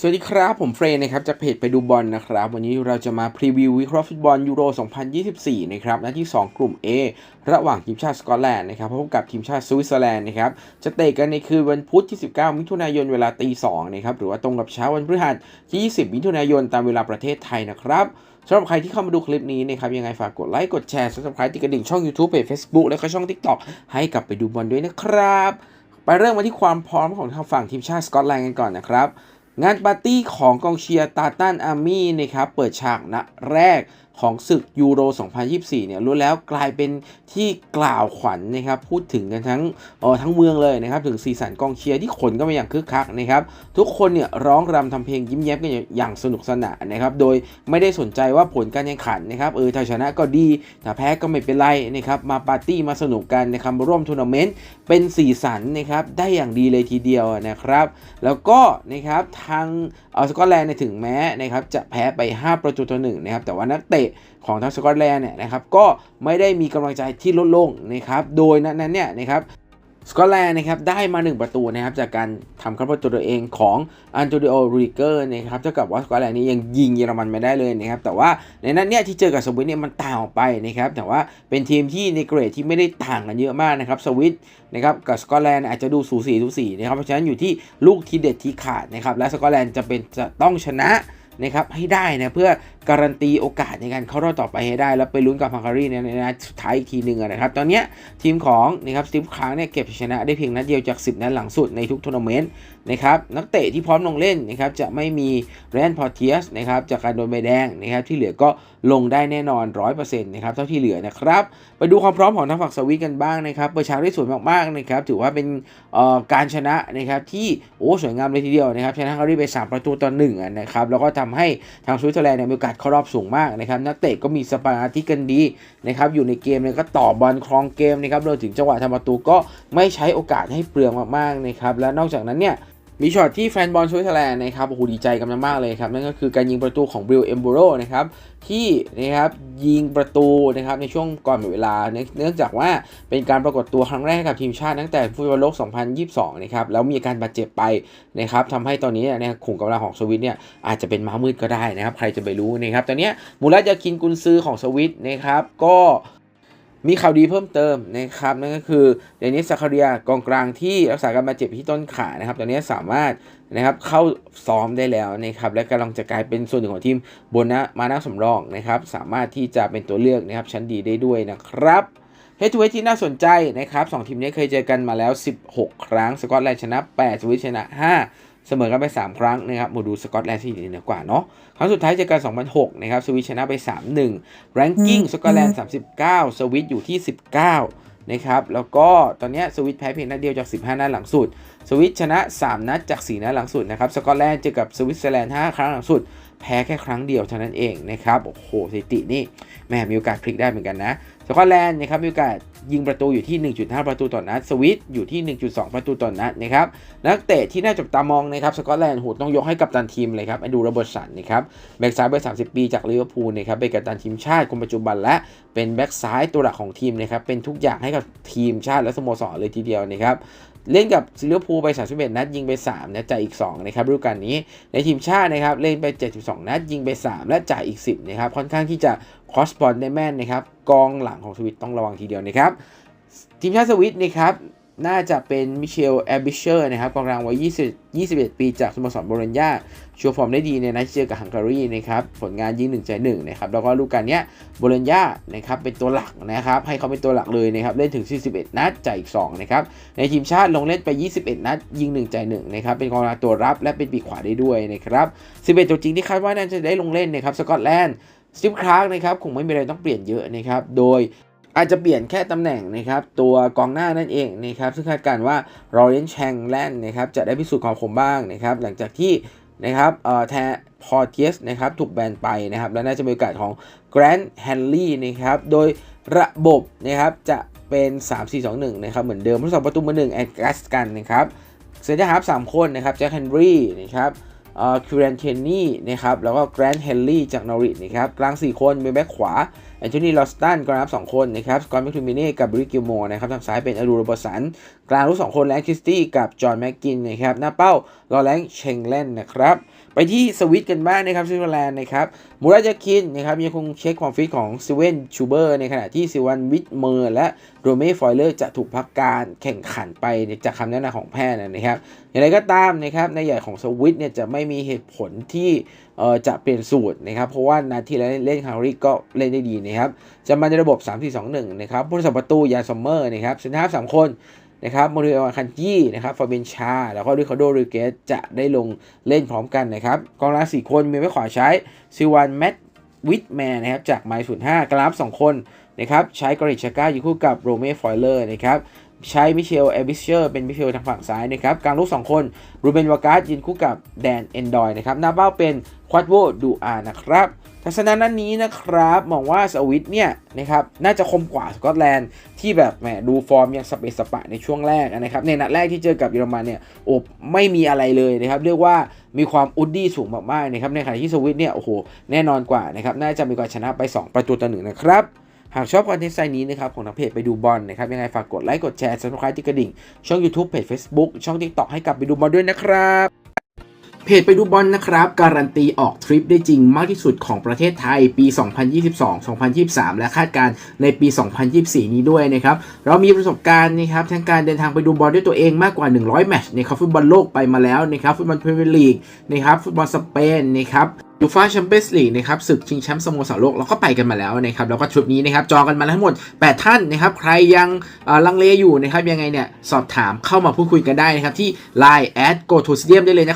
สวัสดีครับ ผมเฟรนนะครับจากเพจไปดูบอลนะครับ วันนี้เราจะมาพรีวิววิเคราะห์ฟุตบอลยูโร 2024 นะครับนัดที่ 2 กลุ่ม A ระหว่างทีมชาติสกอตแลนด์นะครับพบกับทีมชาติสวิตเซอร์แลนด์นะครับจะเตะกันในคืนวันพุธที่ 19 มิถุนายนเวลาตี2นะครับหรือว่าตรงกับเช้าวันพฤหัสที่ 20 มิถุนายนตามเวลาประเทศไทยนะครับสำหรับใครที่เข้ามาดูคลิปนี้นะครับยังไงฝากกดไลค์กดแชร์ subscribe ติดกระดิ่งช่อง YouTube เพจ Facebook แล้วก็ช่อง TikTok ให้กลับไปดูบอลด้วยนะครับ ไปเริ่มมาที่ความพร้อมของทางฝั่งทีมชาติสกอตแลนด์กันก่อนนะครับ งานปาร์ตี้ของกองเชียร์ตาตันอาร์มี่นะครับเปิดฉากนะแรก ของศึกยูโร 2024 เนี่ยรู้แล้วกลายเป็นที่กล่าวขวัญนะครับ พูดถึงกันทั้งเออทั้งเมืองเลยนะครับ ถึงสีสันกองเชียร์ที่ขนก็มาอย่างคึกคักนะครับ ทุกคนเนี่ยร้องรำทำเพลงยิ้มแย้มกันอย่างสนุกสนานนะครับ โดยไม่ได้สนใจว่าผลการแข่งขันนะครับ เออถ้าชนะก็ดีถ้าแพ้ก็ไม่เป็นไรนะครับ มาปาร์ตี้มาสนุกกันนะครับร่วมทัวร์นาเมนต์เป็นสีสันนะครับ ได้อย่างดีเลยทีเดียวนะครับ แล้วก็นะครับทาง เออสกอตแลนด์เนี่ยถึงแม้นะครับจะแพ้ไป 5 ประตูต่อหนึ่งนะครับแต่ว่านักเตะของทางสกอตแลนด์เนี่ยนะครับก็ไม่ได้มีกำลังใจที่ลดลงนะครับโดยนั้นเนี่ยนะครับ สกอตแลนด์นะครับได้มา 1 ประตูนะครับจากการทำเข้าประตูตัวเองของอันโตนิโอรูดิเกอร์นะครับเท่ากับว่าสกอตแลนด์นี้ยังยิงเยอรมันไม่ได้เลยนะครับแต่ว่าในนั้นเนี่ยที่เจอกับสวิตเนี่ยมันต่างออกไปนะครับแต่ว่าเป็นทีมที่ในเกรดที่ไม่ได้ต่างกันเยอะมากนะครับสวิตนะครับกับสกอตแลนด์อาจจะดูสูสีสูสีนะครับเพราะฉะนั้นอยู่ที่ลูกทีเด็ดที่ขาดนะครับและสกอตแลนด์จะเป็นจะต้องชนะนะครับให้ได้นะเพื่อ การันตีโอกาสในการเข้ารอบต่อไปให้ได้ แล้วไปลุ้นกับฮังการีในนัดสุดท้ายอีกทีหนึ่งนะครับ ตอนนี้ทีมของนะครับสตีฟครั้งเนี่ยเก็บชนะได้เพียงนัดเดียวจาก 10 นัดหลังสุดในทุกทัวร์นาเมนต์นะครับนักเตะที่พร้อมลงเล่นนะครับจะไม่มีแรนพอร์เทียสนะครับจากการโดนใบแดงนะครับที่เหลือก็ลงได้แน่นอน 100%นะครับเท่าที่เหลือนะครับไปดูความพร้อมของทางฝั่งสวิตกันบ้างนะครับเปิดฉากได้สวยมากๆนะครับถือว่าเป็นการชนะนะครับที่โอ้สวยงามเลยทีเดียวนะครับชนะฮังการีไป 3 ประตูต่อ1นะครับแล้วก็ทำให้ทางสวิตเซอร์แลนด์มีโอกาสเข้ารอบสูงมากนะครับนักเตะก็มีสปาร์ที่กันดีนะครับอยู่ในเกมเนี่ยก็ต่อบอลครองเกมนะครับรวมถึงจังหวะทำประตูก็ไม่ใช้โอกาสให้เปลืองมากๆนะครับและนอกจากนั้นเนี่ย มีช็อตที่แฟนบอลสวิตเซอร์แลนด์นะครับโอ้โหดีใจกันมากเลยครับ นั่นก็คือการยิงประตูของบริลเอมโบโรนะครับที่นะครับยิงประตูนะครับในช่วงก่อนหมดเวลา เนื่องจากว่าเป็นการปรากฏตัวครั้งแรกกับทีมชาติตั้งแต่ฟุตบอลโลก 2022 นะครับแล้วมีอาการบาดเจ็บไปนะครับทำให้ตอนนี้เนี่ยขุมกำลังของสวิตเนี่ยอาจจะเป็นม้ามืดก็ได้นะครับ ใครจะไปรู้นะครับตอนนี้มูรัตยากินกุนซือของสวิตนะครับก็ มีข่าวดีเพิ่มเติมนะครับนั่นก็คือเดนิสซาคาเรียกองกลางที่รักษาการบาดเจ็บที่ต้นขานะครับตอนนี้สามารถนะครับเข้าซ้อมได้แล้วนะครับและกำลังจะกลายเป็นส่วนหนึ่งของทีมบนนะมานาสำรองนะครับสามารถที่จะเป็นตัวเลือกนะครับชั้นดีได้ด้วยนะครับเฮดทูเฮดที่น่าสนใจนะครับสทีมนี้เคยเจอกันมาแล้ว 16 ครั้งสกอตแลนด์ชนะ 8 สวิตชนะ 5 เสมอกันไป 3 ครั้งนะครับมาดูสกอตแลนด์ที่ดีเหนือกว่าเนาะครั้งสุดท้ายเจอกัน 2006 นะครับสวิตชนะไป 3-1แรงกิ้งสกอตแลนด์ 39 สวิตอยู่ที่ 19 นะครับ แล้วก็ตอนนี้สวิตแพ้เพียงนัดเดียวจาก 15 นัดหลังสุด สวิตชนะ 3 นัดจาก 4 นัดหลังสุดนะครับสกอตแลนด์เจอกับสวิตเซอร์แลนด์ 5 ครั้งหลังสุด แพ้แค่ครั้งเดียวเท่านั้นเองนะครับโอ้โหสถิตินี่แม่มีโอกาสพลิกได้เหมือนกันนะสกอตแลนด์นะครับมีโอกาส ยิงประตูอยู่ที่ 1.5 ประตูต่อนัด สวิตอยู่ที่ 1.2 ประตูต่อนัดนะครับ นักเตะที่น่าจับตามองนะครับ สกอตแลนด์โหต้องยกให้กับตันทีมเลยครับไอดูระเบิดสันนะครับ แบ็กซ้ายเบอร์30 ปีจากลิเวอร์พูลนะครับ เป็นกัปตันทีมชาติคนปัจจุบันและเป็นแบ็กซ้ายตัวหลักของทีมนะครับ เป็นทุกอย่างให้กับทีมชาติและสโมสรเลยทีเดียวนะครับเล่นกับซิลิเวอร์พูลไป 31 นัด ยิงไป 3นะจ่ายอีก 2 นะครับฤดูกาลนี้ ในทีมชาตินะครับ เล่นไป 72 นัด ยิงไป 3 และจ่ายอีก 10 นะครับ ค่อนข้างที่จะคอสบอลได้แม่นนะครับ กองหลังของสวิตต้องระวังทีเดียวนะครับ ทีมชาติสวิตนะครับ น่าจะเป็นมิเชลแอบิเชอร์นะครับกองกลางวัย20 21 ปีจากสโมสรโบโลญญาโชว์ฟอร์มได้ดีในนัดเจอกับฮังการีนะครับผลงานยิง1ใจ1นะครับแล้วก็ลูกการนี้โบโลญญานะครับเป็นตัวหลักนะครับให้เขาเป็นตัวหลักเลยนะครับเล่นถึง 41 นัดจ่ายอีก2นะครับในทีมชาติลงเล่นไป 21 นัด ยิง1ใจ1นะครับเป็นกองกลางตัวรับและเป็นปีกขวาได้ด้วยนะครับ 11 ตัวจริงที่คาดว่าน่าจะได้ลงเล่นนะครับสกอตแลนด์สติฟคราร์กนะครับคงไม่มีอะไรต้องเปลี่ยนเยอะนะครับโดย อาจจะเปลี่ยนแค่ตำแหน่งนะครับตัวกองหน้านั่นเองนะครับซึ่งคาดการณ์ว่าโรเรนแชงแลนนะครับจะได้พิสูจน์ความคมบ้างนะครับหลังจากที่นะครับเอ่อแทพอเทียสนะครับถูกแบนไปนะครับและน่าจะมีโอกาสของแกรนด์แฮนลี่นะครับโดยระบบนะครับจะเป็น 3-4-2-1นะครับเหมือนเดิมผู้สองประตูมือหนึ่งแอดกัสกันนะครับเซนเตอร์ฮาร์ฟสามคนนะครับแจ็คเฮนรี่นะครับเอ่อคิวเรนเคนนี่นะครับแล้วก็แกรนด์เฮนรี่จากนอริทนะครับกลาง 4 คนเป็นแบ็คขวาแอนโทนีลอสตันกองหน้าสองคนนะครับสกอตแมคทูมิเน่กับบริกิลโมนะครับทางซ้ายเป็นอดูโรบสัน กลางลูกสองคนแลนคริสตี้กับจอห์นแม็กกินนะครับหน้าเป้าลอแรงเชงเลนนะครับไปที่สวิตกันบ้างนะครับสวิตเซอร์แลนด์นะครับมูราจาคินนะครับยังคงเช็คความฟิตของซิเวนชูเบอร์ในขณะที่ซิวันวิทเมอร์และโรเม่ฟอยเลอร์จะถูกพักการแข่งขันไปจากคำแนะนำของแพทย์นะครับอย่างไรก็ตามนะครับในใหญ่ของสวิตเนี่ยจะไม่มีเหตุผลที่เอ่อจะเปลี่ยนสูตรนะครับเพราะว่านาทีแล้วเล่นคาริก็เล่นได้ดีนะครับจะมาในระบบ 3-4-2-1 นะครับผู้รักษาประตูยานซัมเมอร์นะครับเซนทรัลสามคนนะครับโมเดลคันจี้นะครับฟาเบนชา แล้วก็ริคาร์โดริเกสจะได้ลงเล่นพร้อมกันนะครับกองหน้าสี่คนมีไว้ขวาใช้ซิวันแมตวิทแมนนะครับจากไมล์ศูนย์ห้ากราฟสองคนนะครับใช้กริชาก้าอยู่คู่กับโรเม่ฟอยเลอร์นะครับใช้มิเชลเอบิเชอร์เป็นมิเชลทางฝั่งซ้ายนะครับกลางลูก2 คนรูเบนวากาสยืนคู่กับแดนเอนดอยนะครับหน้าเป้าเป็นควอดโวดูอานะครับ ทัศนะนั้นนี้นะครับมองว่าสวิตเนี่ยนะครับน่าจะคมกว่าสกอตแลนด์ที่แบบแหมดูฟอร์มยังสเปซสปะในช่วงแรกนะครับในนัดแรกที่เจอกับเยอรมันเนี่ยโอ้ไม่มีอะไรเลยนะครับเรียกว่ามีความอุดดี้สูงมากๆนะครับในขณะที่สวิตเนี่ยโอ้โหแน่นอนกว่านะครับน่าจะมีการชนะไป 2 ประตูต่อหนึ่งนะครับหากชอบคอนเทนต์ไซนี้นะครับของทางเพจไปดูบอลนะครับยังไงฝากกดไลค์กดแชร์ซัครที่กระดิ่ง ช่อง YouTube เพจ Facebook ช่อง TikTok ให้กลับไปดูบอลด้วยนะครับ เพจไปดูบอลนะครับ การันตีออกทริปได้จริงมากที่สุดของประเทศไทยปี 2022 2023 และคาดการณ์ในปี 2024 นี้ด้วยนะครับ เรามีประสบการณ์นะครับทั้งการเดินทางไปดูบอลด้วยตัวเองมากกว่า 100 แมตช์นะครับฟุตบอลโลกไปมาแล้วนะครับฟุตบอลพรีเมียร์ลีกนะครับฟุตบอลสเปนนะครับยูฟ่าแชมเปี้ยนส์ลีกนะครับศึกชิงแชมป์สโมสรโลกเราก็ไปกันมาแล้วนะครับแล้วก็ทริปนี้นะครับจองกันมาแล้วทั้งหมด 8 ท่านนะครับใครยังลังเลอยู่นะครับยังไงเนี่ยสอบถามเข้ามาพูดคุยกันได้นะครับที่ Line แอด go to stadium ได้เลยนะครับ